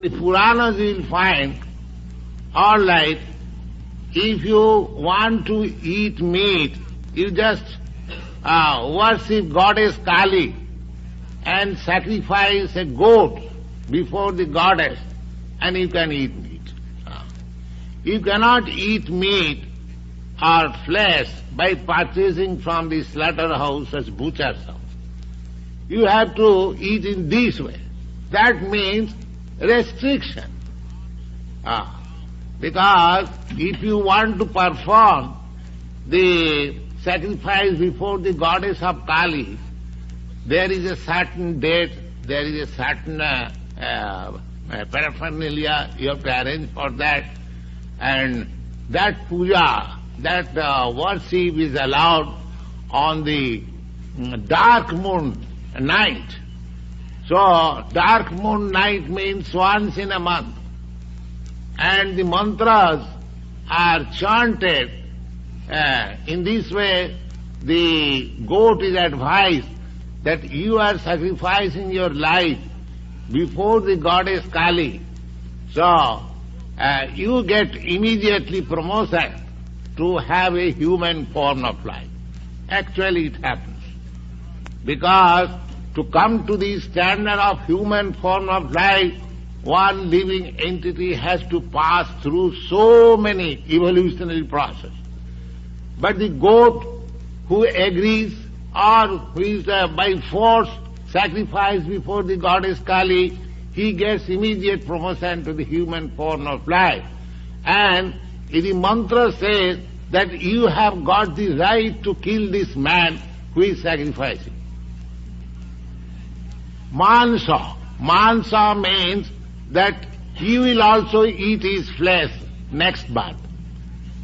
The Puranas you will find, all right, if you want to eat meat, you just uh, worship goddess Kali and sacrifice a goat before the goddess and you can eat meat. Uh, You cannot eat meat or flesh by purchasing from the slaughterhouse as butcher's house. You have to eat in this way. That means restriction. Ah. Because if you want to perform the sacrifice before the goddess of Kali, there is a certain date, there is a certain uh, uh, paraphernalia you have to arrange for that, and that puja, that uh, worship is allowed on the mm, dark moon night. So, dark moon night means once in a month. And the mantras are chanted. Uh, in this way, the goat is advised that you are sacrificing your life before the goddess Kali. So, uh, you get immediately promotion to have a human form of life. Actually, it happens. Because to come to the standard of human form of life, one living entity has to pass through so many evolutionary processes. But the goat who agrees or who is uh, by force sacrificed before the goddess Kali, he gets immediate promotion to the human form of life. And the mantra says that you have got the right to kill this man who is sacrificing. Mansa. Mansa means that he will also eat his flesh next birth.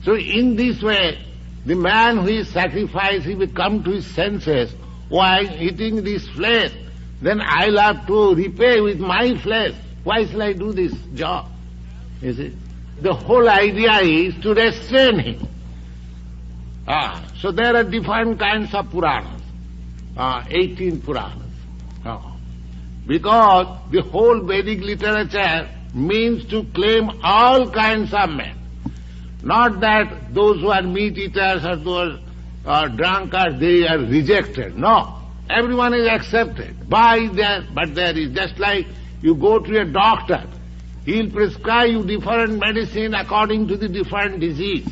So in this way, the man who is sacrificed, he will come to his senses while eating this flesh. Then I'll have to repay with my flesh. Why shall I do this job? You see? The whole idea is to restrain him. Ah, so there are different kinds of Puranas. Ah, 18 Puranas. Because the whole Vedic literature means to claim all kinds of men. Not that those who are meat eaters or those are drunkards, they are rejected. No. Everyone is accepted by there, but there is just like you go to a doctor, he'll prescribe you different medicine according to the different disease.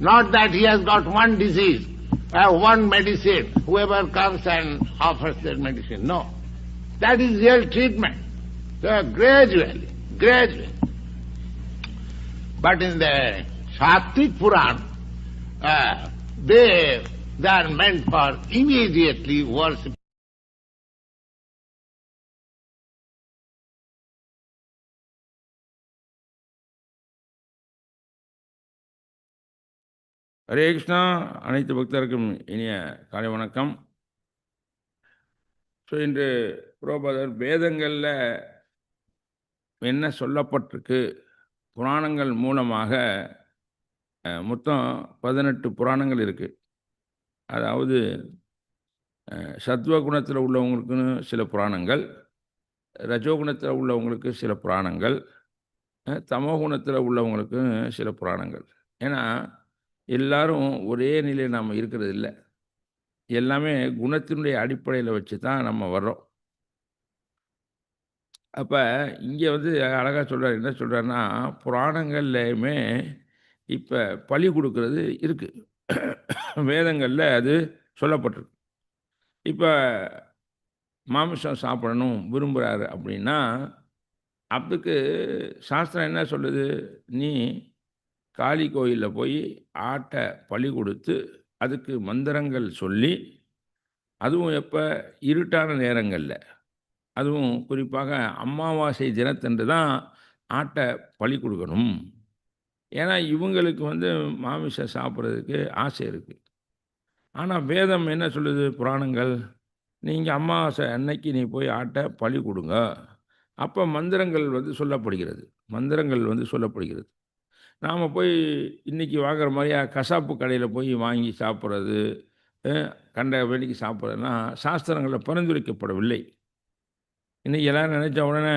Not that he has got one disease, uh, one medicine, whoever comes and offers that medicine. No. That is real treatment. So gradually, gradually. But in the Sattvic Puran, uh, they, they are meant for immediately worship. Hare Krishna அனைத்து பக்தருக்கும் இனிய காலை வணக்கம் so இன்று புரோபதர் வேதங்களில் என்ன சொல்லப்பட்டிருக்கு? புராணங்கள் மூலமாக மொத்தம் பதினெட்டு புராணங்கள் இருக்குது அதாவது சத்வகுணத்தில் சத்வ குணத்தில் உள்ளவங்களுக்குன்னு சில புராணங்கள் ரஜோகுணத்தில் உள்ளவங்களுக்கு சில புராணங்கள் தமோகுணத்தில் தமோ குணத்தில் உள்ளவங்களுக்கு சில புராணங்கள். ஏன்னா எல்லாரும் ஒரே நிலையில் நாம் இருக்கிறது இல்லை. எல்லாமே குணத்தினுடைய அடிப்படையில் வச்சு தான் நம்ம வர்றோம். அப்போ இங்கே வந்து அழகாக சொல்கிறார் என்ன சொல்கிறாருன்னா புராணங்கள்லையுமே இப்போ பழி கொடுக்கறது இருக்குது வேதங்களில் அது சொல்லப்பட்டிருக்கு. இப்போ மாமிசம் சாப்பிடணும் விரும்புகிறாரு அப்படின்னா அதுக்கு சாஸ்திரம் என்ன சொல்லுது? நீ காளி கோயிலில் போய் ஆட்டை பழி கொடுத்து அதுக்கு மந்திரங்கள் சொல்லி அதுவும் எப்போ இருட்டான நேரங்களில் அதுவும் குறிப்பாக அமாவாசை தினத்தன்று தான் ஆட்டை பழி கொடுக்கணும். ஏன்னா இவங்களுக்கு வந்து மாமிசம் சாப்பிட்றதுக்கு ஆசை இருக்குது ஆனால் வேதம் என்ன சொல்லுது? புராணங்கள் நீங்கள் அமாவாசை அன்னைக்கு நீ போய் ஆட்டை பழி கொடுங்க. அப்போ மந்திரங்கள் வந்து சொல்லப்படுகிறது. மந்திரங்கள் வந்து சொல்லப்படுகிறது. நாம் போய் இன்றைக்கி வாங்குற மாதிரியா கசாப்பு கடையில் போய் வாங்கி சாப்பிட்றது கண்ட வேலைக்கு சாப்பிட்றதுனா சாஸ்திரங்களில் பரிந்துரைக்கப்படவில்லை. இன்றைக்கி எல்லோரும் நினச்ச உடனே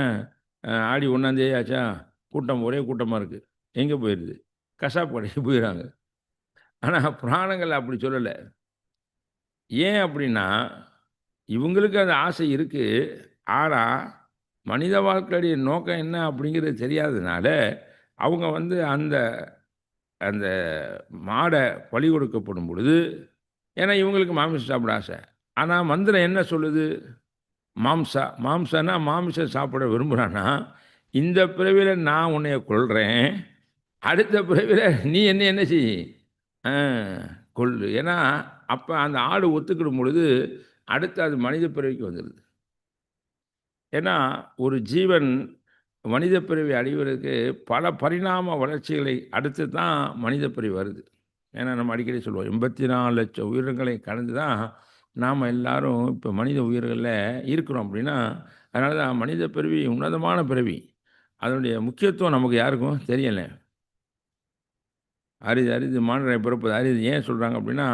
ஆடி ஒன்றாந்தேதி ஆச்சா? கூட்டம் ஒரே கூட்டமாக இருக்குது எங்கே போயிடுது கசாப்பு கடைக்கு போயிடுறாங்க ஆனால் புராணங்கள் அப்படி சொல்லலை. ஏன் அப்படின்னா இவங்களுக்கு அந்த ஆசை இருக்குது ஆனால் மனித வாழ்க்கையுடைய நோக்கம் என்ன அப்படிங்கிறது தெரியாததுனால அவங்க வந்து அந்த அந்த மாடை பழி கொடுக்கப்படும் பொழுது ஏன்னா இவங்களுக்கு மாமிசம் சாப்பிட ஆசை. ஆனால் மந்திரம் என்ன சொல்லுது? மாம்சா மாம்சனா மாமிசம் சாப்பிட விரும்புகிறான்னா இந்த பிறவியில் நான் உன்னைய கொள்கிறேன் அடுத்த பிறவியில் நீ என்ன என்ன செய்? கொள்ளு ஏன்னா அப்போ அந்த ஆடு ஒத்துக்கிடும் பொழுது அடுத்து அது மனித பிறவிக்கு வந்துடுது ஏன்னா ஒரு ஜீவன் மனித பிறவி அடைவதற்கு பல பரிணாம வளர்ச்சிகளை அடுத்து தான் மனித பிறவி வருது. ஏன்னா நம்ம அடிக்கடி சொல்லுவோம் எண்பத்தி நாலு லட்சம் உயிரினங்களை கடந்து தான் நாம் எல்லாரும் இப்போ மனித உயிர்களில் இருக்கிறோம் அப்படின்னா அதனால தான் மனித பிறவி உன்னதமான பிறவி. அதனுடைய முக்கியத்துவம் நமக்கு யாருக்கும் தெரியலை. அரிது அரிது மாநிலை பிறப்பது அரிது. ஏன் சொல்கிறாங்க அப்படின்னா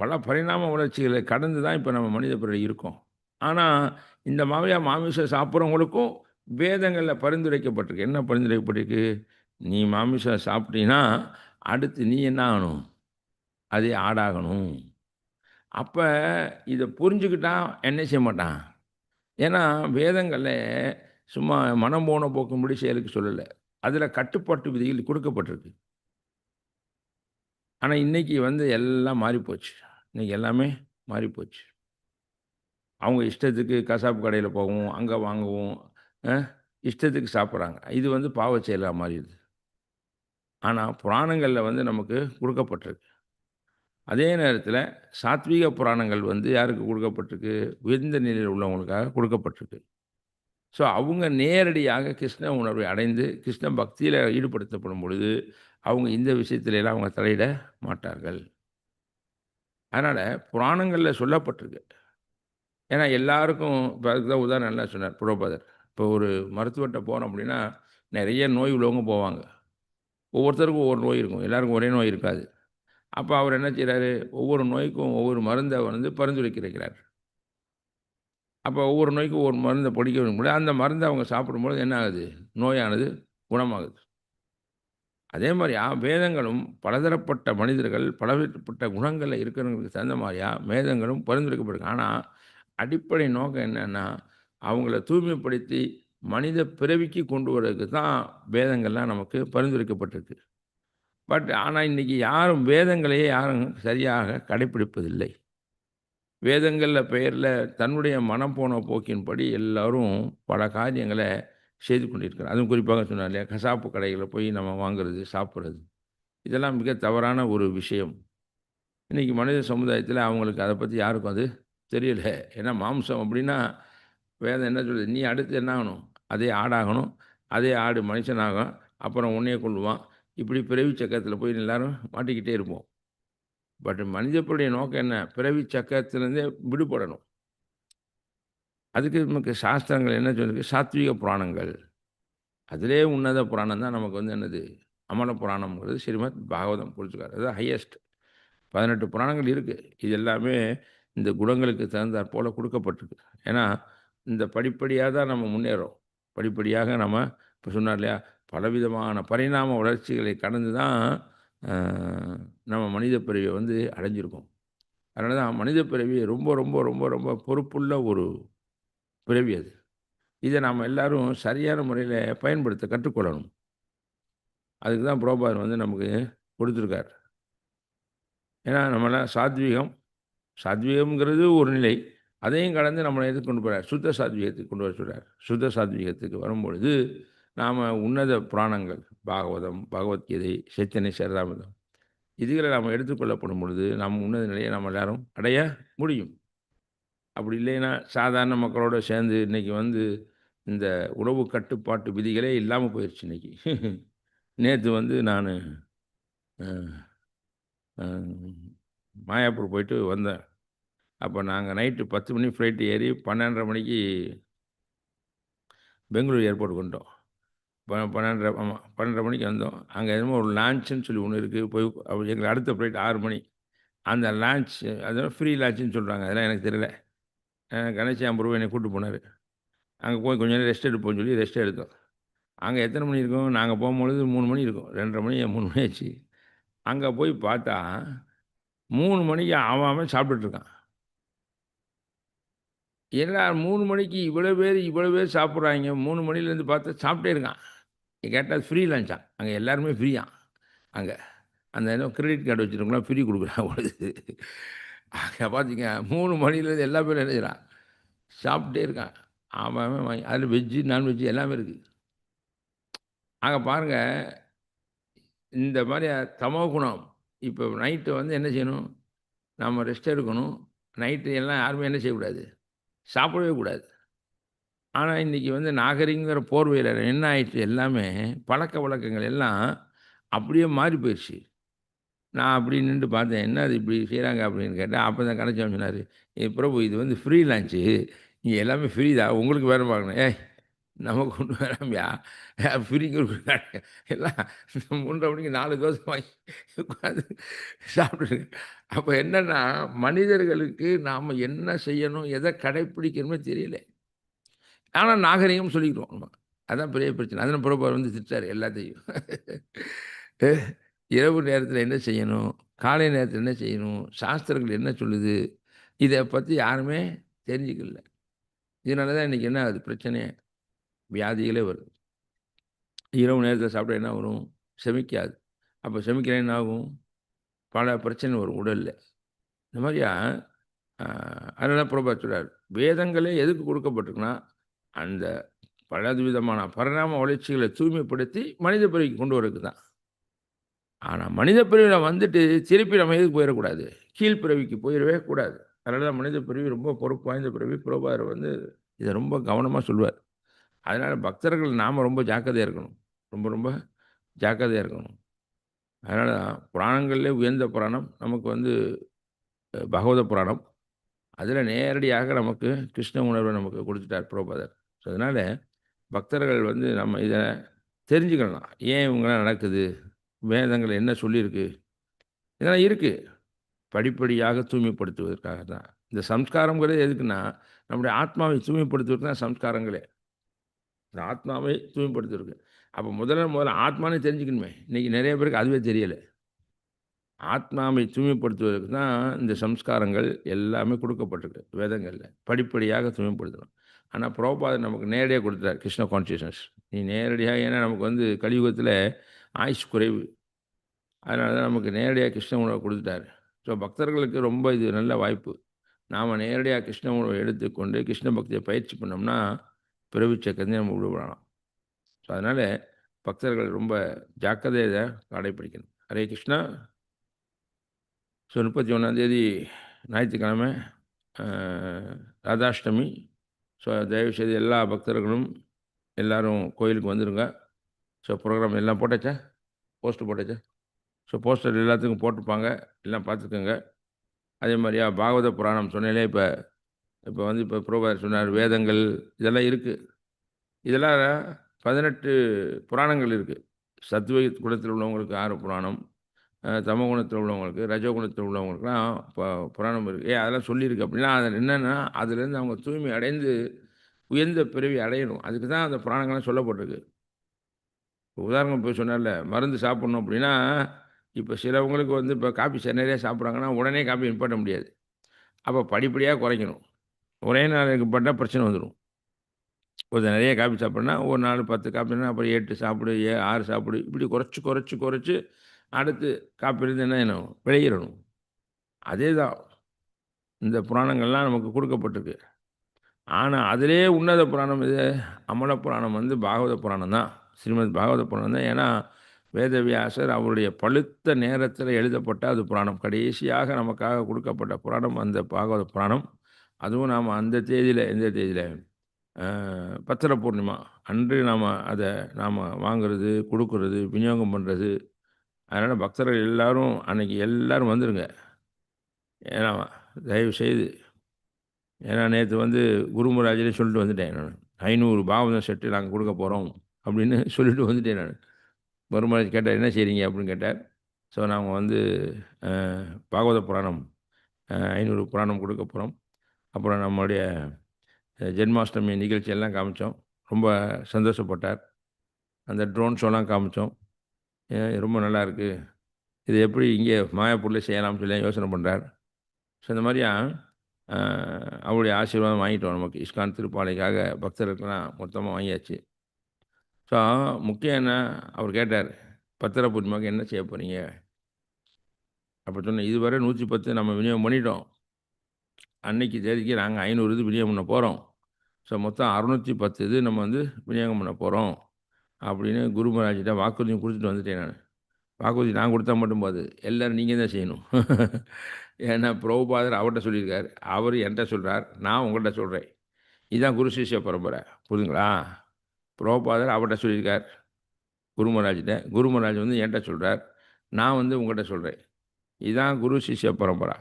பல பரிணாம வளர்ச்சிகளை கடந்து தான் இப்போ நம்ம மனித பிறவி இருக்கோம். ஆனால் இந்த மாவையா மாமிசம் சாப்பிட்றவங்களுக்கும் வேதங்களில் பரிந்துரைக்கப்பட்டிருக்கு. என்ன பரிந்துரைக்கப்பட்டிருக்கு? நீ மாமிசம் சாப்பிட்டீங்கன்னா அடுத்து நீ என்ன ஆகணும்? அதே ஆடாகணும். அப்போ இதை புரிஞ்சுக்கிட்டான் என்ன செய்ய மாட்டான்? ஏன்னா வேதங்களில் சும்மா மனம் போன போக்கும்படி செயலுக்கு சொல்லலை. அதில் கட்டுப்பாட்டு விதிகள் கொடுக்கப்பட்டிருக்கு. ஆனால் இன்றைக்கி வந்து எல்லாம் மாறிப்போச்சு இன்றைக்கி எல்லாமே மாறிப்போச்சு அவங்க இஷ்டத்துக்கு கசாப்பு கடையில் போகவும் அங்கே வாங்கவும் இஷ்டத்துக்கு சாப்பிட்றாங்க. இது வந்து பாவச் செயலாக மாறிடுது. ஆனால் புராணங்களில் வந்து நமக்கு கொடுக்கப்பட்டிருக்கு. அதே நேரத்தில் சாத்வீக புராணங்கள் வந்து யாருக்கு கொடுக்கப்பட்டிருக்கு? உயர்ந்த நிலையில் உள்ளவங்களுக்காக கொடுக்கப்பட்டிருக்கு. ஸோ அவங்க நேரடியாக கிருஷ்ண உணர்வை அடைந்து கிருஷ்ண பக்தியில் ஈடுபடுத்தப்படும் பொழுது அவங்க இந்த விஷயத்துல எல்லாம் அவங்க தலையிட மாட்டார்கள். அதனால் புராணங்களில் சொல்லப்பட்டிருக்கு. ஏன்னா எல்லாருக்கும் இப்போ அதுக்கு தான் உதாரணம் நல்லா சொன்னார் புரோபதர் இப்போ ஒரு மருத்துவர்கிட்ட போகிறோம் அப்படின்னா நிறைய நோய் உள்ளவங்க போவாங்க. ஒவ்வொருத்தருக்கும் ஒவ்வொரு நோய் இருக்கும். எல்லாருக்கும் ஒரே நோய் இருக்காது. அப்போ அவர் என்ன செய்கிறாரு ஒவ்வொரு நோய்க்கும் ஒவ்வொரு மருந்தை அவர் வந்து பரிந்துரைக்கிறார் அப்போ ஒவ்வொரு நோய்க்கும் ஒவ்வொரு மருந்தை பொடிக்க முடியாது அந்த மருந்தை அவங்க சாப்பிடும்பொழுது என்ன ஆகுது? நோயானது குணமாகுது. அதே மாதிரியா வேதங்களும் பலதரப்பட்ட மனிதர்கள் பலதரப்பட்ட குணங்களில் இருக்கிறவங்களுக்கு தகுந்த மாதிரியா வேதங்களும் பரிந்துரைக்கப்பட்டிருக்கு. ஆனால் அடிப்படை நோக்கம் என்னென்னா அவங்கள தூய்மைப்படுத்தி மனித பிறவிக்கு கொண்டு வர்றதுக்கு தான் வேதங்கள்லாம் நமக்கு பரிந்துரைக்கப்பட்டிருக்கு. பட் ஆனால் இன்றைக்கி யாரும் வேதங்களையே யாரும் சரியாக கடைப்பிடிப்பதில்லை. வேதங்களில் பெயரில் தன்னுடைய மனம் போன போக்கின்படி எல்லோரும் பல காரியங்களை செய்து கொண்டிருக்கிறார். அதுவும் குறிப்பாக சொன்னார் இல்லையா? கசாப்பு கடைகளில் போய் நம்ம வாங்குறது சாப்பிட்றது. இதெல்லாம் மிக தவறான ஒரு விஷயம். இன்றைக்கி மனித சமுதாயத்தில் அவங்களுக்கு அதை பற்றி யாருக்கும் அது தெரியல. ஏன்னா மாம்சம் அப்படின்னா வேதம் என்ன சொல்லுது? நீ அடுத்து என்ன ஆகணும்? அதே ஆடாகணும் அதே ஆடு மனுஷனாகும் அப்புறம் உன்னையே கொள்ளுவான் இப்படி பிறவி சக்கரத்தில் போய் எல்லாரும் மாட்டிக்கிட்டே இருப்போம். பட் மனிதப்படைய நோக்கம் என்ன? பிறவி சக்கரத்திலேருந்தே விடுபடணும். அதுக்கு நமக்கு சாஸ்திரங்கள் என்ன சொல்லிருக்கு சாத்விக புராணங்கள். அதிலே உன்னத புராணம் தான் நமக்கு வந்து என்னது? அமல புராணம்ங்கிறது ஸ்ரீமத் பாகவதம் புரிஞ்சுக்காரு. அதுதான் ஹையஸ்ட் பதினெட்டு புராணங்கள் இருக்குது இது எல்லாமே இந்த குணங்களுக்கு தகுந்தாற் போல் கொடுக்கப்பட்டிருக்கு. ஏன்னா இந்த படிப்படியாக தான் நம்ம முன்னேறோம். படிப்படியாக நம்ம இப்போ சொன்னார் இல்லையா? பலவிதமான பரிணாம வளர்ச்சிகளை கடந்து தான் நம்ம மனித பிறவியை வந்து அடைஞ்சிருக்கோம். அதனால தான் மனித பிறவி ரொம்ப ரொம்ப ரொம்ப ரொம்ப பொறுப்புள்ள ஒரு பிறவி அது. இதை நாம் எல்லாரும் சரியான முறையில் பயன்படுத்த கற்றுக்கொள்ளணும். அதுக்கு தான் புரோபாதர் வந்து நமக்கு கொடுத்துருக்கார். ஏன்னா நம்மளாம் சாத்வீகம் சாத்வீகம்ங்கிறது ஒரு நிலை. அதையும் கடந்து நம்மளை எதுக்கு கொண்டு போகிறார் சுத்த சாத்வீகத்துக்கு கொண்டு வர சொல்கிறார் சுத்த சாத்வீகத்துக்கு வரும்பொழுது நாம் உன்னத புராணங்கள் பாகவதம் பகவத்கீதை சைத்தன்ய சரிதாமிதம் இதுகளை நாம் எடுத்துக்கொள்ளப்படும் பொழுது நம்ம உன்னத நிலையை நம்ம எல்லாரும் அடைய முடியும். அப்படி இல்லைன்னா சாதாரண மக்களோட சேர்ந்து இன்னைக்கு வந்து இந்த உணவு கட்டுப்பாட்டு விதிகளே இல்லாமல் போயிடுச்சு இன்றைக்கி நேற்று வந்து நான் மாயாப்பூர் போயிட்டு வந்தேன். அப்போ நாங்கள் நைட்டு பத்து மணி ஃப்ளைட்டு ஏறி பன்னெண்டரை மணிக்கு பெங்களூர் ஏர்போர்ட் கொண்டோம் பன்னெண்டரை ஆமாம் பன்னெண்டரை மணிக்கு வந்தோம். அங்கே என்னமோ ஒரு லான்ச்சுன்னு சொல்லி ஒன்று இருக்குது போய் எங்களுக்கு அடுத்த ஃப்ளைட் ஆறு மணி. அந்த லான்ச் அதெல்லாம் ஃப்ரீ லான்ச்சுன்னு சொல்கிறாங்க அதெல்லாம் எனக்கு தெரியல. அஹ் அம்பருவா என்னை கூப்பிட்டு போனார். அங்கே போய் கொஞ்ச நேரம் ரெஸ்ட் எடுப்போம்னு சொல்லி ரெஸ்ட் எடுத்தோம். அங்கே எத்தனை மணி இருக்கும்? நாங்கள் போகும்பொழுது மூணு மணி இருக்கும். ரெண்டரை மணி மூணு மணி ஆச்சு. அங்கே போய் பார்த்தா மூணு மணிக்கு அவன் அவன் சாப்பிட்டுட்டு எல்லாரும் மூணு மணிக்கு இவ்வளோ பேர் இவ்வளோ பேர் சாப்பிட்றாங்க. மூணு மணிலேருந்து பார்த்து சாப்பிட்டே இருக்கான். கேட்டால் ஃப்ரீ லஞ்சான் அங்கே எல்லாருமே ஃப்ரீயான் அங்கே. அந்த என்ன கிரெடிட் கார்டு வச்சுருக்கோம்னா ஃப்ரீ கொடுக்குறான் பொழுது அங்கே பார்த்தீங்க மூணு மணிலேருந்து எல்லா பேரும் என்ன சாப்பிட்டே இருக்கான். ஆமாம் வாங்கி அதில் வெஜ்ஜு நான்வெஜ்ஜு எல்லாமே இருக்குது அங்கே பாருங்கள் இந்த மாதிரி தமோ குணம். இப்போ நைட்டு வந்து என்ன செய்யணும்? நம்ம ரெஸ்ட் எடுக்கணும். நைட்டு எல்லாம் யாருமே என்ன செய்யக்கூடாது? சாப்பிடவே கூடாது. ஆனால் இன்றைக்கி வந்து நாகரிகங்கிற போர்வையில் என்ன ஆயிடுச்சு? எல்லாமே பழக்க வழக்கங்கள் எல்லாம் அப்படியே மாறி போயிடுச்சு. நான் அப்படி நின்று பார்த்தேன். என்ன அது இப்படி செய்கிறாங்க அப்படின்னு கேட்டேன் அப்போ தான் கணச்சவன் சொன்னார் பிரபு இது வந்து ஃப்ரீ லான்ச்சு இங்கே எல்லாமே ஃப்ரீ தான். உங்களுக்கு வேறு பார்க்கணும். ஏய் நமக்கு கொண்டு வராமையா? ஃப்ரீங்க எல்லாம் மூன்று மணிக்கு நாலு தோசை வாங்கி உட்காந்து சாப்பிட்டுருங்க அப்போ என்னென்னா மனிதர்களுக்கு நாம் என்ன செய்யணும் எதை கடைப்பிடிக்கணுமே தெரியல. ஆனால் நாகரிகம் சொல்லிக்கிறோம் நம்ம. அதுதான் பெரிய பிரச்சனை. அதனால் புறப்பார் வந்து திட்டார் எல்லாத்தையும். இரவு நேரத்தில் என்ன செய்யணும்? காலை நேரத்தில் என்ன செய்யணும்? சாஸ்திரங்கள் என்ன சொல்லுது? இதை பற்றி யாருமே தெரிஞ்சுக்கல. இதனால தான் இன்றைக்கி என்ன ஆகுது? பிரச்சனையே வியாதிகளே வருது. இரவு நேரத்தில் சாப்பிட்டா என்ன வரும்? செமிக்காது. அப்போ செமிக்கல என்ன ஆகும்? பல பிரச்சனை வரும் உடலில். இந்த மாதிரியா அதனால் புறப்பா சொல்கிறார் வேதங்களே எதுக்கு கொடுக்கப்பட்டிருக்குன்னா அந்த பலது விதமான பரிணாம வளர்ச்சிகளை தூய்மைப்படுத்தி மனித பிறவிக்கு கொண்டு வரது தான். ஆனால் மனித பிறவியில் வந்துட்டு திருப்பி நம்ம எதுக்கு போயிடக்கூடாது கீழ்ப்பிறவிக்கு போயிடவே கூடாது. அதனால தான் மனித பிறவி ரொம்ப பொறுப்பு வாய்ந்த பிறவி. புரோபார் வந்து இதை ரொம்ப கவனமாக சொல்வார். அதனால் பக்தர்கள் நாம் ரொம்ப ஜாக்கிரதையாக இருக்கணும். ரொம்ப ரொம்ப ஜாக்கிரதையாக இருக்கணும். அதனால் புராணங்களிலே உயர்ந்த புராணம் நமக்கு வந்து பகவத புராணம். அதில் நேரடியாக நமக்கு கிருஷ்ண உணர்வை நமக்கு கொடுத்துட்டார் புரோபாதர் ஸோ அதனால் பக்தர்கள் வந்து நம்ம இதை தெரிஞ்சுக்கலாம் ஏன் இவங்களாம் நடக்குது? வேதங்கள் என்ன சொல்லியிருக்கு? இதெல்லாம் இருக்குது படிப்படியாக தூய்மைப்படுத்துவதற்காக தான் இந்த சம்ஸ்காரங்கிறது எதுக்குன்னா நம்முடைய ஆத்மாவை தூய்மைப்படுத்துவதற்கு தான் சம்ஸ்காரங்களே. இந்த ஆத்மாவை தூய்மைப்படுத்துவதற்கு அப்போ முதல்ல முதல்ல ஆத்மானே தெரிஞ்சுக்கணுமே. இன்றைக்கி நிறைய பேருக்கு அதுவே தெரியலை. ஆத்மாவை தூய்மைப்படுத்துவதற்கு தான் இந்த சம்ஸ்காரங்கள் எல்லாமே கொடுக்கப்பட்டிருக்கு வேதங்களில். படிப்படியாக தூய்மைப்படுத்தணும். ஆனால் புரோபாதம் நமக்கு நேரடியாக கொடுத்தார் கிருஷ்ண கான்சியஸ்னஸ் நீ நேரடியாக ஏன்னா நமக்கு வந்து கலியுகத்தில் ஆயுஷ் குறைவு. அதனால தான் நமக்கு நேரடியாக கிருஷ்ண உணவை கொடுத்துட்டார். ஸோ பக்தர்களுக்கு ரொம்ப இது நல்ல வாய்ப்பு. நாம் நேரடியாக கிருஷ்ண உணவை எடுத்துக்கொண்டு கிருஷ்ண பக்தியை பயிற்சி பண்ணோம்னா பிறவி சக்கரத்தை நம்ம விடுபடலாம். ஸோ அதனால் பக்தர்கள் ரொம்ப ஜாக்கிரதையை கடைப்பிடிக்கணும் ஹரே கிருஷ்ணா. ஸோ முப்பத்தி ஒன்றாந்தேதி ஞாயிற்றுக்கிழமை ராதாஷ்டமி. ஸோ தயவுசெய்து எல்லா பக்தர்களும் எல்லோரும் கோயிலுக்கு வந்துடுங்க ஸோ ப்ரோக்ராம் எல்லாம் போட்டாச்சா? போஸ்டர் போட்டாச்சா? ஸோ போஸ்டர் எல்லாத்துக்கும் போட்டிருப்பாங்க. எல்லாம் பார்த்துக்கோங்க. அதே மாதிரியா பாகவத புராணம் சொன்னாலே இப்போ இப்போ வந்து இப்போ புரோபாதர் சொன்னார் வேதங்கள் இதெல்லாம் இருக்குது இதெல்லாம் பதினெட்டு புராணங்கள் இருக்குது சத்வ குணத்தில் உள்ளவங்களுக்கு ஆறு புராணம். தமகுணத்தில் உள்ளவங்களுக்கு ரஜகுணத்தில் உள்ளவங்களுக்குலாம் இப்போ புராணம் இருக்குது ஏ அதெல்லாம் சொல்லியிருக்கு அப்படின்னா அதில் என்னென்னா அதுலேருந்து அவங்க தூய்மை அடைந்து உயர்ந்த பிறவி அடையணும். அதுக்கு தான் அந்த புராணங்கள்லாம் சொல்லப்பட்டிருக்கு. உதாரணம் போய் சொன்னார்ல மருந்து சாப்பிட்ணும் அப்படின்னா இப்போ சிலவங்களுக்கு வந்து இப்போ காப்பி நிறையா சாப்பிட்றாங்கன்னா உடனே காப்பி நிப்பாட்ட முடியாது. அப்போ படிப்படியாக குறைக்கணும். ஒரே நாள் பட்டால் பிரச்சனை வந்துடும். கொஞ்சம் நிறைய காப்பி சாப்பிட்னா ஒரு நாலு பத்து காப்பினா அப்புறம் எட்டு சாப்பிடு ஏ ஆறு சாப்பிடு இப்படி குறைச்சி குறைச்சி குறைச்சி அடுத்து காப்பிருந்து என்ன செய்யணும்? விளையிடணும் அதே தான் இந்த புராணங்கள்லாம் நமக்கு கொடுக்கப்பட்டிருக்கு. ஆனால் அதிலே உன்னத புராணம் இது அமல புராணம் வந்து பாகவத புராணம் தான். ஸ்ரீமத் பாகவத புராணம் தான். ஏன்னா வேதவியாசர் அவருடைய பழுத்த நேரத்தில் எழுதப்பட்ட அது புராணம். கடைசியாக நமக்காக கொடுக்கப்பட்ட புராணம் அந்த பாகவத புராணம். அதுவும் நாம் அந்த தேதியில் எந்த தேதியில்? பத்திர பூர்ணிமா அன்று நாம் அதை நாம் வாங்கிறது கொடுக்கறது விநியோகம் பண்ணுறது அதனால் பக்தர்கள் எல்லாரும் அன்றைக்கி எல்லோரும் வந்துடுங்க ஏன்னா தயவு செய்து ஏன்னா நேற்று வந்து குருமராஜனே சொல்லிட்டு வந்துட்டேன் நான். ஐநூறு பாவதம் செட்டு நாங்கள் கொடுக்க போகிறோம் அப்படின்னு சொல்லிட்டு வந்துட்டேன் நான். குருமராஜ் கேட்டார் என்ன செய்கிறீங்க அப்படின்னு கேட்டார். ஸோ நாங்கள் வந்து பாகவத புராணம் ஐநூறு புராணம் கொடுக்க போகிறோம் அப்புறம் நம்மளுடைய ஜென்மாஷ்டமி நிகழ்ச்சி எல்லாம் காமிச்சோம். ரொம்ப சந்தோஷப்பட்டார். அந்த ட்ரோன் ஷோலாம் காமிச்சோம். ரொம்ப நல்லா இருக்குது இது எப்படி இங்கே மாயாப்பூரில் செய்யலாம்னு சொல்லி யோசனை பண்ணுறார் ஸோ இந்த மாதிரியா அவருடைய ஆசீர்வாதம் வாங்கிட்டோம் நமக்கு. இஸ்கான் திருப்பாலைக்காக பக்தர்களுக்கெல்லாம் மொத்தமாக வாங்கியாச்சு. ஸோ முக்கியம் என்ன? அவர் கேட்டார் பத்திர பூர்ணிமாவுக்கு என்ன செய்ய போகிறீங்க அப்படி சொன்னேன் இதுவரை நூற்றி பத்து நம்ம விநியோகம் பண்ணிட்டோம். அன்னைக்கு தேதிக்கு நாங்கள் ஐநூறு இது விநியோகம் பண்ண போகிறோம் ஸோ மொத்தம் அறுநூற்றி பத்து இது நம்ம வந்து விநியோகம் பண்ண போகிறோம் அப்படின்னு குரு மகாராஜிட்ட வாக்குறுதியும் கொடுத்துட்டு வந்துட்டேன் நான். வாக்குறுதி நான் கொடுத்தா மட்டும் போது எல்லோரும் நீங்கள் தான் செய்யணும். ஏன்னா பிரபுபாதர் அவர்கிட்ட சொல்லியிருக்கார். அவர் என்கிட்ட சொல்கிறார் நான் உங்கள்கிட்ட சொல்கிறேன் இதுதான் குரு சிஷ்ய பரம்பரை. புரியுதுங்களா? பிரபுபாதர் அவர்கிட்ட சொல்லியிருக்கார். குரு மகாராஜிட்ட குரு மகாராஜ் வந்து என்கிட்ட சொல்கிறார் நான் வந்து உங்கள்கிட்ட சொல்கிறேன் இதுதான் குரு சிஷ்ய பரம்பரை.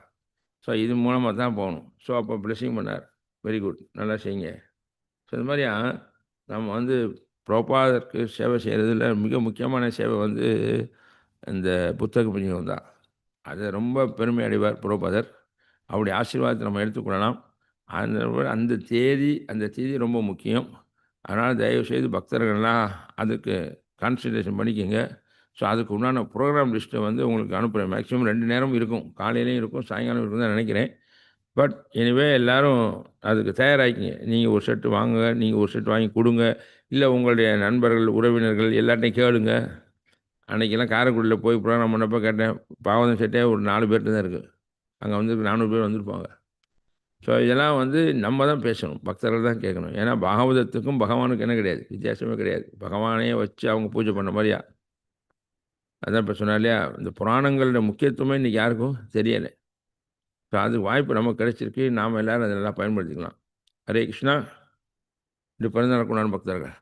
ஸோ இது மூலமாக தான் போகணும். ஸோ அப்போ பிளெஸிங் பண்ணார். வெரி குட் நல்லா செய்யுங்க. ஸோ இந்த மாதிரியா நம்ம வந்து புரோபாதருக்கு சேவை செய்கிறதுல மிக முக்கியமான சேவை வந்து இந்த புத்தக விநியோகம் தான். அதை ரொம்ப பெருமை அடைவார் புரோபாதர் அவருடைய ஆசீர்வாதத்தை நம்ம எடுத்துக்கொள்ளலாம் அந்த அந்த தேதி அந்த தேதி ரொம்ப முக்கியம். அதனால் தயவுசெய்து பக்தர்கள்லாம் அதுக்கு கான்சன்ட்ரேஷன் பண்ணிக்கோங்க. ஸோ அதுக்கு உண்டான ப்ரோக்ராம் லிஸ்ட்டை வந்து உங்களுக்கு அனுப்புகிறேன் மேக்ஸிமம் ரெண்டு நேரம் இருக்கும். காலையிலையும் இருக்கும் சாயங்காலம் இருக்கும் தான் நினைக்கிறேன். பட் எனிவே எல்லோரும் அதுக்கு தயாராகிக்கிங்க. நீங்கள் ஒரு செட்டு வாங்குங்க நீங்கள் ஒரு செட் வாங்கி கொடுங்க இல்லை உங்களுடைய நண்பர்கள் உறவினர்கள் எல்லாட்டையும் கேளுங்க. அன்றைக்கெல்லாம் காரைக்குடியில் போய் ப்ரோக்ராம் பண்ணப்போ கேட்டேன் பாவதம் செட்டே ஒரு நாலு பேர்ட்டு தான் இருக்குது அங்கே வந்து நானூறு பேர் வந்திருப்பாங்க. ஸோ இதெல்லாம் வந்து நம்ம தான் பேசணும் பக்தர்கள் தான் கேட்கணும். ஏன்னா பாகவதத்துக்கும் பகவானுக்கு என்ன கிடையாது? வித்தியாசமே கிடையாது. பகவானே வச்சு அவங்க பூஜை பண்ண மாதிரியா? அதான் இப்போ சொன்னா இல்லையா? இந்த புராணங்களோட முக்கியத்துவமே இன்றைக்கி யாருக்கும் தெரியலை. ஸோ அது வாய்ப்பு நமக்கு கிடைச்சிருக்கு. நாம் எல்லோரும் அதை நல்லா பயன்படுத்திக்கலாம். ஹரே கிருஷ்ணா. இது பிறந்த நடக்கணும் பக்தர்கள்.